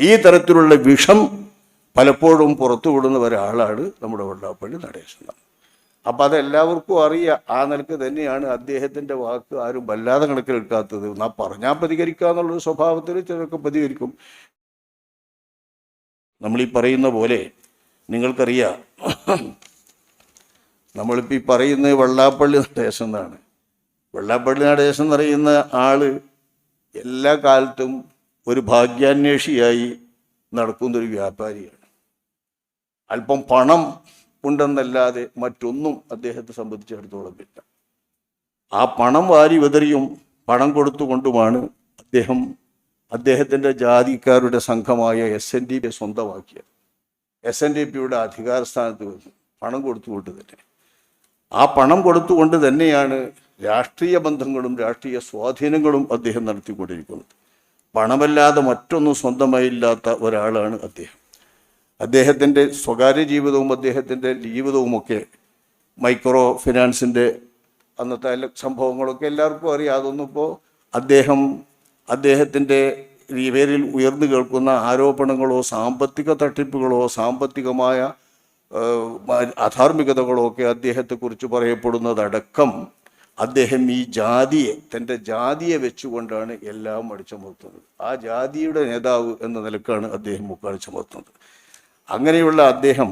ഈ തരത്തിലുള്ള വിഷം പലപ്പോഴും പുറത്തു പുറത്തുവിടുന്ന ഒരാളാണ് നമ്മുടെ വെള്ളാപ്പള്ളി നടേശൻ. അപ്പം അതെല്ലാവർക്കും അറിയാം. ആ നിലയ്ക്ക് തന്നെയാണ് അദ്ദേഹത്തിന്റെ വാക്ക് ആരും വല്ലാതെ കണക്കിലെടുക്കാത്തത്. എന്നാ പറഞ്ഞാൽ പ്രതികരിക്കുക എന്നുള്ളൊരു സ്വഭാവത്തിൽ ചിലർക്ക് പ്രതികരിക്കും. നമ്മൾ ഈ പറയുന്ന പോലെ നിങ്ങൾക്കറിയാം. നമ്മളിപ്പോൾ ഈ പറയുന്നത് വെള്ളാപ്പള്ളി നടേശൻ എന്നാണ്. വെള്ളാപ്പള്ളി നടേശൻ എന്ന് പറയുന്ന ആൾ എല്ലാ കാലത്തും ഒരു ഭാഗ്യാന്വേഷിയായി നടക്കുന്ന ഒരു വ്യാപാരിയാണ്. അല്പം പണം ഉണ്ടെന്നല്ലാതെ മറ്റൊന്നും അദ്ദേഹത്തെ സംബന്ധിച്ചിടത്തോളം ഇല്ല. ആ പണം വാരി വിതറിയും പണം കൊടുത്തുകൊണ്ടുമാണ് അദ്ദേഹം അദ്ദേഹത്തിന്റെ ജാതിക്കാരുടെ സംഘമായ എസ് എൻ ഡി പി സ്വന്തമാക്കിയത്. എസ് എൻ ഡി പിയുടെ അധികാര സ്ഥാനത്ത് പണം കൊടുത്തുകൊണ്ട് തന്നെ. ആ പണം കൊടുത്തുകൊണ്ട് തന്നെയാണ് രാഷ്ട്രീയ ബന്ധങ്ങളും രാഷ്ട്രീയ സ്വാധീനങ്ങളും അദ്ദേഹം നടത്തിക്കൊണ്ടിരിക്കുന്നത്. പണമല്ലാതെ മറ്റൊന്നും സ്വന്തമായില്ലാത്ത ഒരാളാണ് അദ്ദേഹം. അദ്ദേഹത്തിന്റെ സ്വകാര്യ ജീവിതവും അദ്ദേഹത്തിന്റെ ജീവിതവുമൊക്കെ മൈക്രോ ഫിനാൻസിന്റെ അന്നത്തെ സംഭവങ്ങളൊക്കെ എല്ലാവർക്കും അറിയാം. ഇപ്പോൾ അദ്ദേഹം അദ്ദേഹത്തിന്റെ ഈ പേരിൽ ഉയർന്നു കേൾക്കുന്ന ആരോപണങ്ങളോ സാമ്പത്തിക തട്ടിപ്പുകളോ സാമ്പത്തികമായ അധാർമികതകളോ ഒക്കെ അദ്ദേഹത്തെക്കുറിച്ച് പറയപ്പെടുന്നതടക്കം അദ്ദേഹം ഈ ജാതിയെ തന്റെ ജാതിയെ വെച്ചുകൊണ്ടാണ് എല്ലാം അടിച്ചമർത്തുന്നത്. ആ ജാതിയുടെ നേതാവ് എന്ന നിലക്കാണ് അദ്ദേഹം മുക്കാൽ ചുമത്തുന്നത് അങ്ങനെയുള്ള അദ്ദേഹം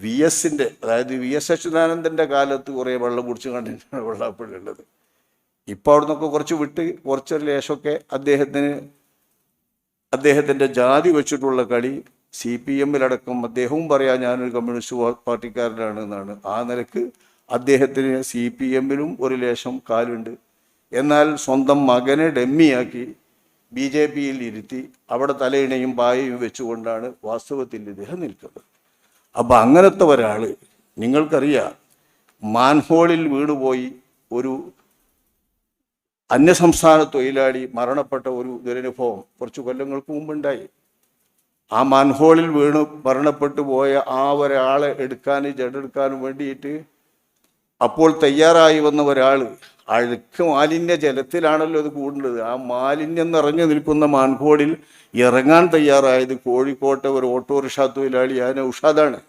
വി എസിന്റെ അതായത് വി എസ് അച്യുതാനന്ദന്റെ കാലത്ത് കുറേ വെള്ളം കുടിച്ച് കണ്ടിട്ടാണ് വെള്ളാപ്പള്ളിയുള്ളത് ഇപ്പോൾ അവിടെ നിന്നൊക്കെ കുറച്ച് വിട്ട് കുറച്ച് ലേശമൊക്കെ അദ്ദേഹത്തിന് അദ്ദേഹത്തിന്റെ ജാതി വെച്ചിട്ടുള്ള കളി സി പി എമ്മിലടക്കം അദ്ദേഹവും പറയാം ഞാനൊരു കമ്മ്യൂണിസ്റ്റ് പാർട്ടിക്കാരനാണ് എന്നാണ്. ആ നിലയ്ക്ക് അദ്ദേഹത്തിന് സി പി എമ്മിലും ഒരു ലേശം കാലുണ്ട്. എന്നാൽ സ്വന്തം മകനെ ഡെമ്മിയാക്കി ബി ജെ പിയിൽ ഇരുത്തി അവിടെ തലയിണയും പായയും വെച്ചുകൊണ്ടാണ് വാസ്തവത്തിൽ ഇദ്ദേഹം നിൽക്കുന്നത്. അപ്പം അങ്ങനത്തെ ഒരാൾ നിങ്ങൾക്കറിയാം മാൻഹോളിൽ വീണുപോയി ഒരു അന്യസംസ്ഥാന തൊഴിലാളി മരണപ്പെട്ട ഒരു ദുരനുഭവം കുറച്ച് കൊല്ലങ്ങൾക്ക് മുമ്പുണ്ടായി. ആ മാൻഹോളിൽ വീണ് മരണപ്പെട്ടു പോയ ആ ഒരാളെ എടുക്കാനും ജഡെടുക്കാനും വേണ്ടിയിട്ട് അപ്പോൾ തയ്യാറായി വന്ന ഒരാൾ അഴുക്ക് മാലിന്യ ജലത്തിലാണല്ലോ അത് കൂടുന്നത്. ആ മാലിന്യം നിറഞ്ഞു നിൽക്കുന്ന മാൻകോടിൽ ഇറങ്ങാൻ തയ്യാറായത് കോഴിക്കോട്ടെ ഒരു ഓട്ടോറിക്ഷ തൊഴിലാളി ആ നൗഷാദാണ്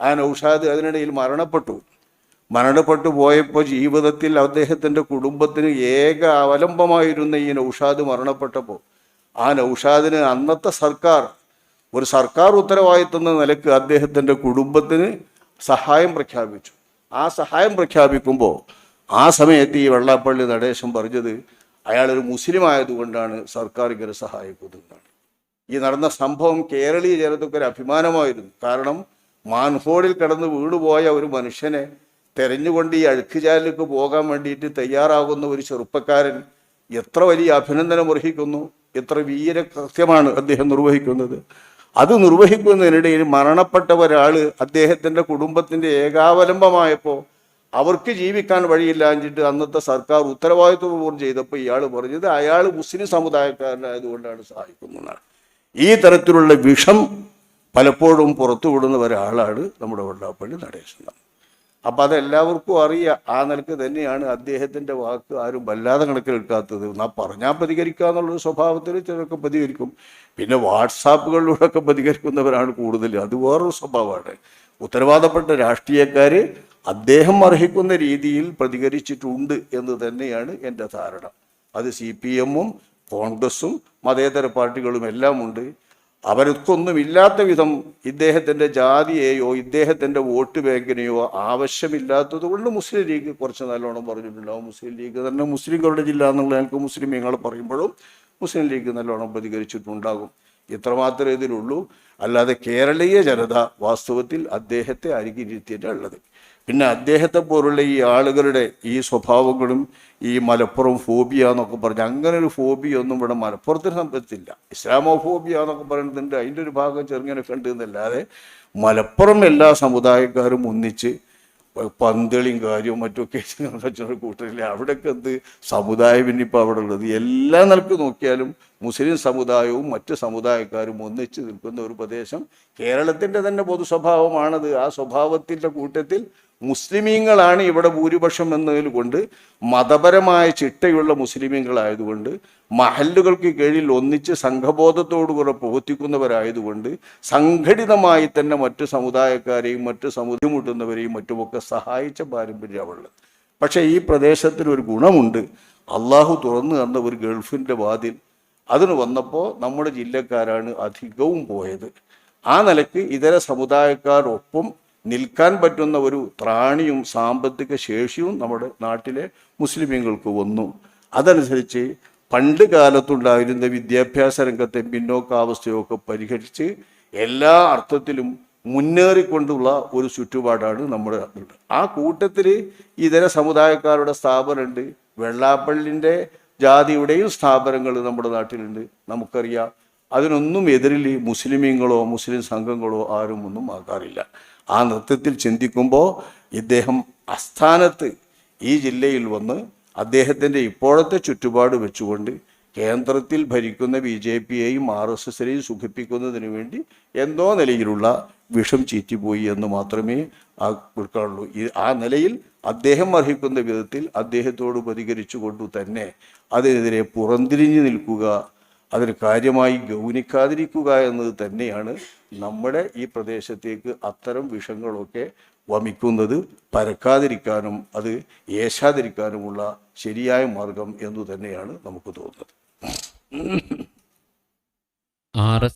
ആ നൗഷാദ് അതിനിടയിൽ മരണപ്പെട്ടു. മരണപ്പെട്ടു പോയപ്പോൾ ജീവിതത്തിൽ അദ്ദേഹത്തിന്റെ കുടുംബത്തിന് ഏക അവലംബമായിരുന്ന ഈ നൌഷാദ് മരണപ്പെട്ടപ്പോൾ. ആ നൌഷാദിന് അന്നത്തെ സർക്കാർ ഒരു സർക്കാർ ഉത്തരവാദിത്വം എന്ന നിലയ്ക്ക് അദ്ദേഹത്തിന്റെ കുടുംബത്തിന് സഹായം പ്രഖ്യാപിച്ചു. ആ സഹായം പ്രഖ്യാപിക്കുമ്പോൾ ആ സമയത്ത് ഈ വെള്ളാപ്പള്ളി നടേശം പറഞ്ഞത് അയാളൊരു മുസ്ലിം ആയതുകൊണ്ടാണ് സർക്കാർ ഇങ്ങനെ സഹായിക്കുന്നതെന്നാണ്. ഈ നടന്ന സംഭവം കേരളീയ ജനതയ്ക്ക് ഒരു അഭിമാനമായിരുന്നു. കാരണം മാൻഹോളിൽ കിടന്ന് വീണുപോയ ഒരു മനുഷ്യനെ തെരഞ്ഞുകൊണ്ട് ഈ അഴുക്കുചാലിലേക്ക് പോകാൻ വേണ്ടിയിട്ട് തയ്യാറാകുന്ന ഒരു ചെറുപ്പക്കാരൻ എത്ര വലിയ അഭിനന്ദനം അർഹിക്കുന്നു എത്ര വീരകൃത്യമാണ് അദ്ദേഹം നിർവഹിക്കുന്നത്. അത് നിർവഹിക്കുന്നതിനിടയിൽ മരണപ്പെട്ട ഒരാൾ അദ്ദേഹത്തിന്റെ കുടുംബത്തിന്റെ ഏകാവലംബമായപ്പോൾ അവർക്ക് ജീവിക്കാൻ വഴിയില്ലാഞ്ഞിട്ട് അന്നത്തെ സർക്കാർ ഉത്തരവാദിത്വപൂർവം ചെയ്തപ്പോൾ ഇയാൾ പറഞ്ഞത് അയാൾ മുസ്ലിം സമുദായക്കാരനായതുകൊണ്ടാണ് സഹായിക്കുന്നതാണ്. ഈ തരത്തിലുള്ള വിഷം പലപ്പോഴും പുറത്തുവിടുന്ന ഒരാളാണ് നമ്മുടെ വെള്ളാപ്പള്ളി നടേശൻ. അപ്പം അതെല്ലാവർക്കും അറിയാം ആ നിലയ്ക്ക് തന്നെയാണ് അദ്ദേഹത്തിന്റെ വാക്ക് ആരും വല്ലാതെ കണക്കിലെടുക്കാത്തത്. എന്നാ പറഞ്ഞാൽ പ്രതികരിക്കുക എന്നുള്ള സ്വഭാവത്തിൽ ചിലർക്ക് പ്രതികരിക്കും. പിന്നെ വാട്സാപ്പുകളിലൂടെയൊക്കെ പ്രതികരിക്കുന്നവരാണ് കൂടുതൽ അത് വേറൊരു സ്വഭാവമാണ്. ഉത്തരവാദപ്പെട്ട രാഷ്ട്രീയക്കാർ അദ്ദേഹം അർഹിക്കുന്ന രീതിയിൽ പ്രതികരിച്ചിട്ടുണ്ട് എന്ന് തന്നെയാണ് എന്റെ ധാരണ. അത് സി പി എമ്മും കോൺഗ്രസും മതേതര പാർട്ടികളും എല്ലാം ഉണ്ട് അവർക്കൊന്നും ഇല്ലാത്ത വിധം ഇദ്ദേഹത്തിന്റെ ജാതിയെയോ ഇദ്ദേഹത്തിന്റെ വോട്ട് ബാങ്കിനെയോ ആവശ്യമില്ലാത്തത് കൊണ്ട് മുസ്ലിം ലീഗ് കുറച്ച് നല്ലോണം പറഞ്ഞിട്ടുണ്ടാവും മുസ്ലിം ലീഗ് തന്നെ മുസ്ലിങ്ങളുടെ ജില്ല എന്നുള്ള മുസ്ലിം മുസ്ലിമീങ്ങൾ പറയുമ്പോഴും മുസ്ലിം ലീഗ് നല്ലോണം പ്രതികരിച്ചിട്ടുണ്ടാകും. ഇത്രമാത്രമേ ഇതിലുള്ളൂ. അല്ലാതെ കേരളീയ ജനത വാസ്തവത്തിൽ അദ്ദേഹത്തെ അരികിരുത്തിയിട്ടാണ് ഉള്ളത് പിന്നെ അദ്ദേഹത്തെ പോലുള്ള ഈ ആളുകളുടെ ഈ സ്വഭാവങ്ങളും ഈ മലപ്പുറം ഫോബിയ എന്നൊക്കെ പറഞ്ഞ് അങ്ങനെ ഒരു ഫോബിയ ഒന്നും ഇവിടെ മലപ്പുറത്തിന് സംബന്ധിച്ചില്ല. ഇസ്ലാമോ ഫോബിയ എന്നൊക്കെ പറയുന്നുണ്ട് അതിന്റെ ഒരു ഭാഗം ചെറുങ്ങനെ ഉണ്ട് എന്നല്ലാതെ മലപ്പുറം എല്ലാ സമുദായക്കാരും ഒന്നിച്ച് പന്തളിയും കാര്യവും മറ്റുമൊക്കെ വെച്ചൊരു കൂട്ടരില്ല അവിടെയൊക്കെ എന്ത് സമുദായം ഇനിയിപ്പോൾ അവിടെ ഉള്ളത്. എല്ലാ നിലയ്ക്ക് നോക്കിയാലും മുസ്ലിം സമുദായവും മറ്റ് സമുദായക്കാരും ഒന്നിച്ച് നിൽക്കുന്ന ഒരു പ്രദേശം കേരളത്തിന്റെ തന്നെ പൊതു സ്വഭാവമാണത് ആ സ്വഭാവത്തിന്റെ കൂട്ടത്തിൽ മുസ്ലിമീങ്ങളാണ് ഇവിടെ ഭൂരിപക്ഷം എന്നതിൽ കൊണ്ട് മതപരമായ ചിട്ടയുള്ള മുസ്ലിമീങ്ങളായതുകൊണ്ട് മഹല്ലുകൾക്ക് കീഴിൽ ഒന്നിച്ച് സംഘബോധത്തോടുകൂടെ പ്രവർത്തിക്കുന്നവരായതുകൊണ്ട് സംഘടിതമായി തന്നെ മറ്റു സമുദായക്കാരെയും മറ്റു സമുദ്രമുട്ടുന്നവരെയും മറ്റുമൊക്കെ സഹായിച്ച പാരമ്പര്യമുള്ളത് പക്ഷേ ഈ പ്രദേശത്തിന് ഒരു ഗുണമുണ്ട്. അള്ളാഹു തുറന്നു തന്ന ഒരു ഗൾഫിന്റെ വാതിൽ. അതിന് വന്നപ്പോൾ നമ്മുടെ ജില്ലക്കാരാണ് അധികവും പോയത്. ആ നിലയ്ക്ക് ഇതര സമുദായക്കാരൊപ്പം നിൽക്കാൻ പറ്റുന്ന ഒരു ത്രാണിയും സാമ്പത്തിക ശേഷിയും നമ്മുടെ നാട്ടിലെ മുസ്ലിമീങ്ങൾക്ക് വന്നു. അതനുസരിച്ച് പണ്ട് കാലത്തുണ്ടായിരുന്ന വിദ്യാഭ്യാസ രംഗത്തെ പിന്നോക്കാവസ്ഥയൊക്കെ പരിഹരിച്ച് എല്ലാ അർത്ഥത്തിലും മുന്നേറിക്കൊണ്ടുള്ള ഒരു ചുറ്റുപാടാണ് നമ്മുടെ ആ കൂട്ടത്തിൽ ഇതര സമുദായക്കാരുടെ സ്ഥാപനമുണ്ട്. വെള്ളാപ്പള്ളിന്റെ ജാതിയുടെയും സ്ഥാപനങ്ങൾ നമ്മുടെ നാട്ടിലുണ്ട്. നമുക്കറിയാം അതിനൊന്നും എതിരിൽ ഈ മുസ്ലിമീങ്ങളോ മുസ്ലിം സംഘങ്ങളോ ആരും ഒന്നും ആക്കാറില്ല ആ നൃത്തത്തിൽ ചിന്തിക്കുമ്പോൾ ഇദ്ദേഹം അസ്ഥാനത്ത് ഈ ജില്ലയിൽ വന്ന് അദ്ദേഹത്തിന്റെ ഇപ്പോഴത്തെ ചുറ്റുപാട് വെച്ചുകൊണ്ട് കേന്ദ്രത്തിൽ ഭരിക്കുന്ന ബി ജെ പിയെയും ആർ എസ് എസിനെയും സുഖിപ്പിക്കുന്നതിന് വേണ്ടി എന്തോ നിലയിലുള്ള വിഷം ചീറ്റിപ്പോയി എന്ന് മാത്രമേ ആ കൊടുക്കാനുള്ളൂ ഈ ആ നിലയിൽ അദ്ദേഹം അർഹിക്കുന്ന വിധത്തിൽ അദ്ദേഹത്തോട് പ്രതികരിച്ചു കൊണ്ടു തന്നെ അതിനെതിരെ പുറന്തിരിഞ്ഞു നിൽക്കുക അതിന് കാര്യമായി ഗൗനിക്കാതിരിക്കുക എന്നത് തന്നെയാണ് നമ്മുടെ ഈ പ്രദേശത്തേക്ക് അത്തരം വിഷങ്ങളൊക്കെ വമിക്കുന്നത് പരക്കാതിരിക്കാനും അത് ഏശാതിരിക്കാനുമുള്ള ശരിയായ മാർഗം എന്നു തന്നെയാണ് നമുക്ക് തോന്നുന്നത്. ആർ